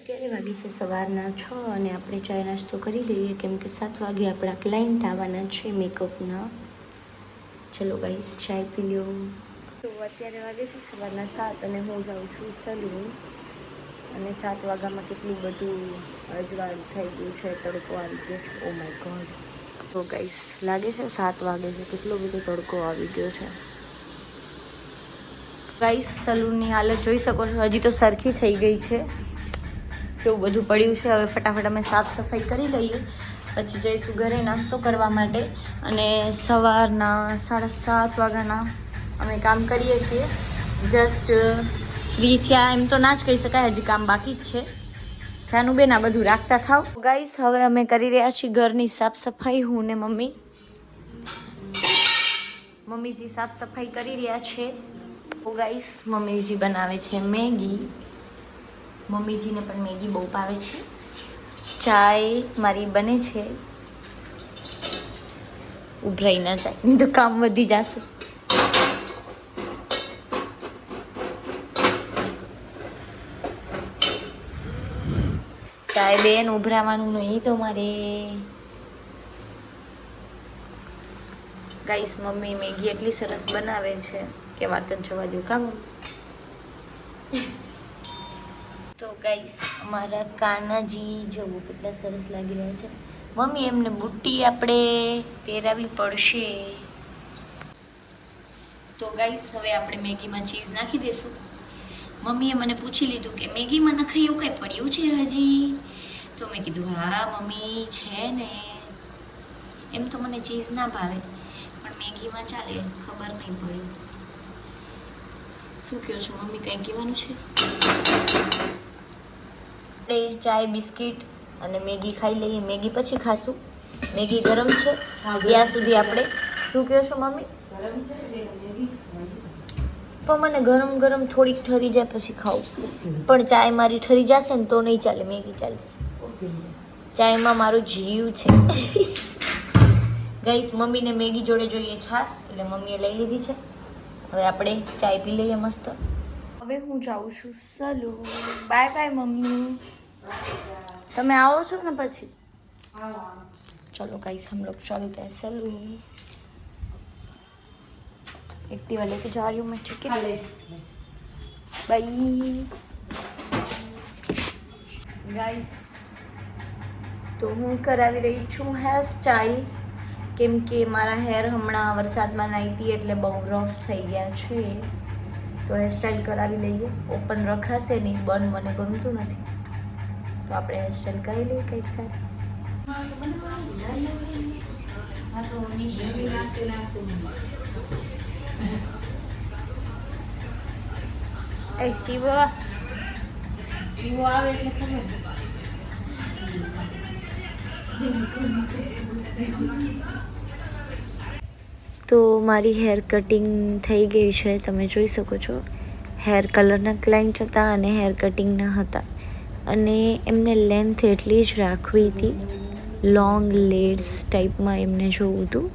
અત્યારે વાગી છે સવારના છ અને આપણે ચાય નાસ્તો કરી લઈએ. કેમ કે સાત વાગે આપણા ક્લાયન્ટ આવવાના છે મેકઅપના ચલો ગાઈસ ચાય પી લો તો અત્યારે વાગે છે સવારના સાત અને હું જાઉં છું સલૂન અને સાત વાગ્યામાં કેટલું બધું અજવાળ થઈ ગયું છે, તડકો આવી ગયો છે. ઓ માય ગોડ તો ગાઈસ લાગે છે સાત વાગે છે, કેટલો બધો તડકો આવી ગયો છે. ગાઈસ સલૂનની હાલત જોઈ શકો છો. હજી તો સરખી થઈ ગઈ છે. એવું બધું પડ્યું છે. હવે ફટાફટ અમે સાફ સફાઈ કરી લઈએ. પછી જઈશું ઘરે નાસ્તો કરવા માટે. અને સવારના સાડા સાત વાગ્યાના અમે કામ કરીએ છીએ. જસ્ટ ફ્રી થયા એમ તો ના જ કહી શકાય, હજી કામ બાકી જ છે. જાનુબેન, આ બધું રાખતા થાવ. ગાઈસ હવે અમે કરી રહ્યા છીએ ઘરની સાફ સફાઈ, હું ને મમ્મી. મમ્મીજી સાફ સફાઈ કરી રહ્યા છે. ગાઈસ મમ્મીજી બનાવે છે મેગી. મમ્મીજીને પણ મેગી બહુ ભાવે છે. ચાય મારી બને છે. ઉભરાઈ ના જાય, નહીં તો કામ વધી જશે. ચાય બેન ઉભરાવાનું નહીં તો મારે. ગાઈસ, મમ્મી મેગી એટલી સરસ બનાવે છે કે વાત જ જવા દઉં કામ તો ગાઈસ અમારા કાનાજી જોવું કેટલા સરસ લાગી રહ્યા છે. મમ્મી, એમને બુટ્ટી આપણે પહેરાવી પડશે. તો ગાઈસ હવે આપણે મેગીમાં ચીઝ નાખી દઈશું મમ્મીએ મને પૂછી લીધું કે મેગીમાં નખાઈ એવું કંઈ પડ્યું છે હજી? તો મેં કીધું, હા, મમ્મી, છે ને. એમ તો મને ચીઝ ના ભાવે, પણ મેગીમાં ચાલે, ખબર નહીં પડી. શું કહો છો, મમ્મી, કંઈ કહેવાનું છે? આપણે ચાય બિસ્કિટ અને મેગી ખાઈ લઈએ. મેગી પછી ખાશું. મેગી ગરમ છે. ત્યાં સુધી આપણે શું કહો છો મમ્મી? પણ મને ગરમ ગરમ થોડીક ઠરી જાય પછી ખાવું. પણ ચાય મારી ઠરી જશે ને તો નહીં ચાલે. મેગી ચાલશે. ચાયમાં મારું જીવ છે. ગઈસ મમ્મીને મેગી જોડે જોઈએ છાશ. એટલે મમ્મીએ લઈ લીધી છે. હવે આપણે ચાય પી લઈએ મસ્ત. હવે હું જાઉં છું. Salon bye bye mummy. તમે આવો છો ને પછી ચલો गाइस हम लोग चलते हैं सलून एक्टिवा लेके जा रही हूँ मैं ठीक है बाय गाइस તો હું કરાવી રહી છું હેર સ્ટાઈલ કેમ કે મારા હેર હમણાં વરસાદમાં નાહી હતી એટલે બહુ રફ થઈ ગયા છે તો હેર સ્ટાઈલ કરાવી લઈએ ઓપન રખાશે નહીં બંધ મને ગમતું નથી તો આપણે હેરસ્ટાઈલ કરી લઈએ કંઈક એ શિવો. તો મારી હેર કટિંગ થઈ ગઈ છે તમે જોઈ શકો છો. હેર કલરના ક્લાઇન્ટ હતા અને હેર કટિંગના હતા. અને એમને લેન્થ એટલી જ રાખવી હતી. લોંગ લેડ્સ ટાઈપમાં એમને જોવું હતું.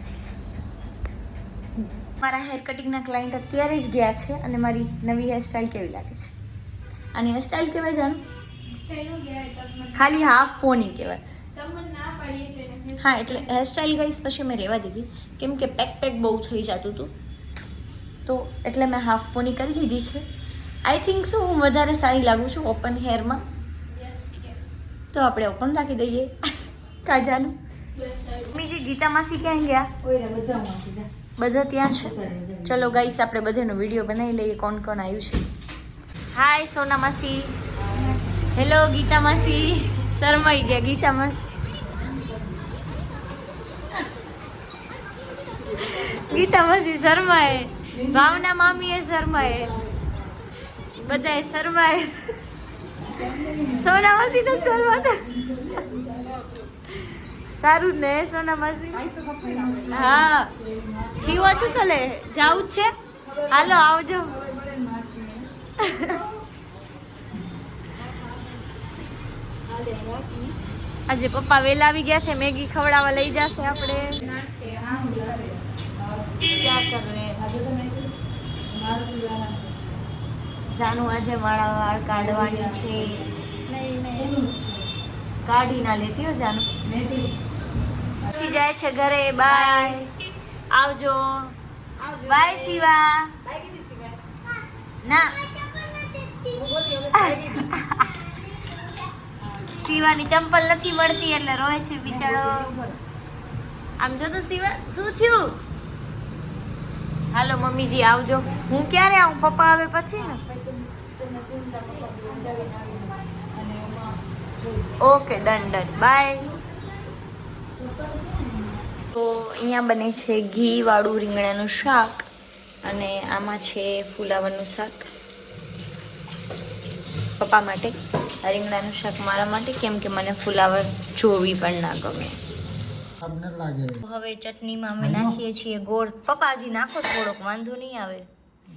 મારા હેર કટિંગના ક્લાયન્ટ અત્યારે જ ગયા છે અને મારી નવી હેરસ્ટાઈલ કેવી લાગે છે? આની હેરસ્ટાઈલ કહેવાય જાણું ખાલી હાફ પોની કહેવાય હા, એટલે હેરસ્ટાઈલ ગઈશ પછી મેં રહેવા દીધી. કેમ કે પેક પેક બહુ થઈ જતું હતું. તો એટલે મેં હાફ પોની કરી દીધી છે. આઈ થિંક સો હું વધારે સારી લાગુ છું ઓપન હેરમાં તો આપણે ઓપન રાખી દઈએ. કાજાનું. બીજી ગીતા માસી ક્યાં ગયા? બધા ત્યાં છે. ચલો ગાઈસ આપણે બધાનો વીડિયો બનાવી લઈએ. કોણ કોણ આવ્યું છે? હાય સોના માસી. હેલો ગીતા માસી. શરમાઈ ગયા ગીતા માસી. ગીતા માસી શરમાએ ભાવના મામીએ શરમાએ બધાએ શરમાએ સોના માસી તો શરમાતા સારું ને સોના માસી હા. જીવો છું કલે? જાવું જ છે? હાલો, આવજો. આજે પપ્પા વેલા આવી ગયા છે, મેગી ખવડાવવા લઈ જશે આપણે. કર જાનું આજે મારા વાળ કાઢવાની છે. કાઢી ના લેતી હો જાનું. સી જાય છે ઘરે. બાય આવજો. બાય શિવા ના. શિવાની ચંપલ નથી મળતી એટલે રોય છે બિચારો. આમ જો તો શિવા શું થયું? હાલો, મમ્મીજી, આવજો. હું ક્યારે આવું? પપ્પા આવે પછી ને? Okay, done done. બાય. તો અહીંયા બને છે ઘી વાળું રીંગણાનું શાક અને આમાં છે ફુલાવાનું શાક. પપ્પા માટે રીંગણાનું શાક મારા માટે, કેમ કે મને ફુલાવર જોવી પણ ના ગમે. તમને લાગે. હવે ચટણીમાં અમે નાખીએ છીએ ગોળ. પપ્પાજી નાખો થોડોક વાંધો નહીં આવે.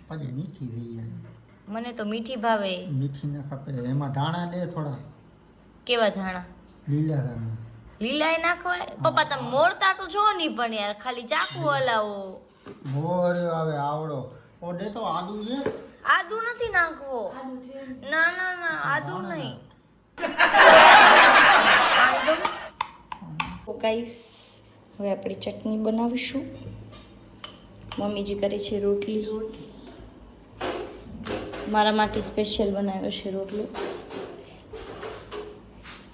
પછી મીઠી થઈ જાય. મને તો મીઠી ભાવે. મીઠી ના ખપે. એમાં ધાણા દે થોડા. કેવા ધાણા? લીલા ધાણા. લીલાય નાખવાય? પપ્પા તમે મોરતા તો જો નહીં પણ યાર ખાલી ચાકુ હલાવો. મોર્યો આવે આવડો. ઓ દે તો આદુ છે આદુ નથી નાખવો. ના ના ના આદુ નહીં. ગાઈસ હવે આપણે ચટણી બનાવીશું. મમ્મીજી કરે છે રોટલી. મારા માટે સ્પેશિયલ બનાવ્યો છે રોટલો.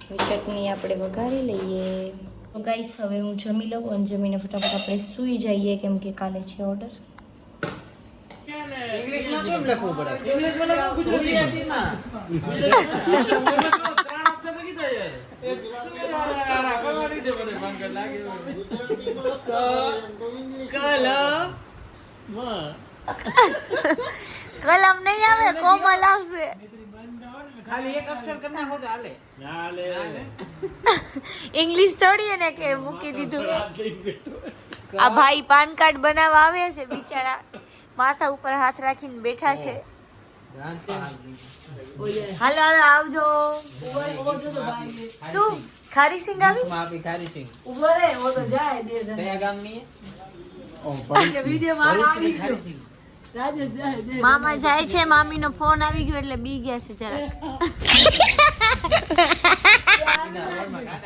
હવે ચટણી આપણે વઘારી લઈએ. તો ગાઈસ હવે હું જમી લઉં અને જમીને ફટાફટ આપણે સૂઈ જઈએ કેમ કે કાલે છે ઓર્ડર ઇંગ્લિશમાં કેમ લખવું પડે? ઇંગ્લિશમાં લખવું ગુજરાતીમાં. કલમ નહીં આવે કોમલ આવશે. ખાલી એક અક્ષર કરી નાખો તો હાલે. ઇંગ્લિશ થોડી ને કે મૂકી દીધું. આ ભાઈ પાન કાર્ડ બનાવવા આવે છે બિચારા. માથા ઉપર હાથ રાખીને બેઠા છે. હાલો હાલો આવજો. શું? ખારી સિંગ આવી? માફી ખારી સિંગ. ઊભો રે ઓ તો જાય બે જણ. કયા ઓ કે વિડિયો માં આવી જાય દે મામા જાય છે મામીનો ફોન આવી ગયો એટલે બી ગયા છે જરા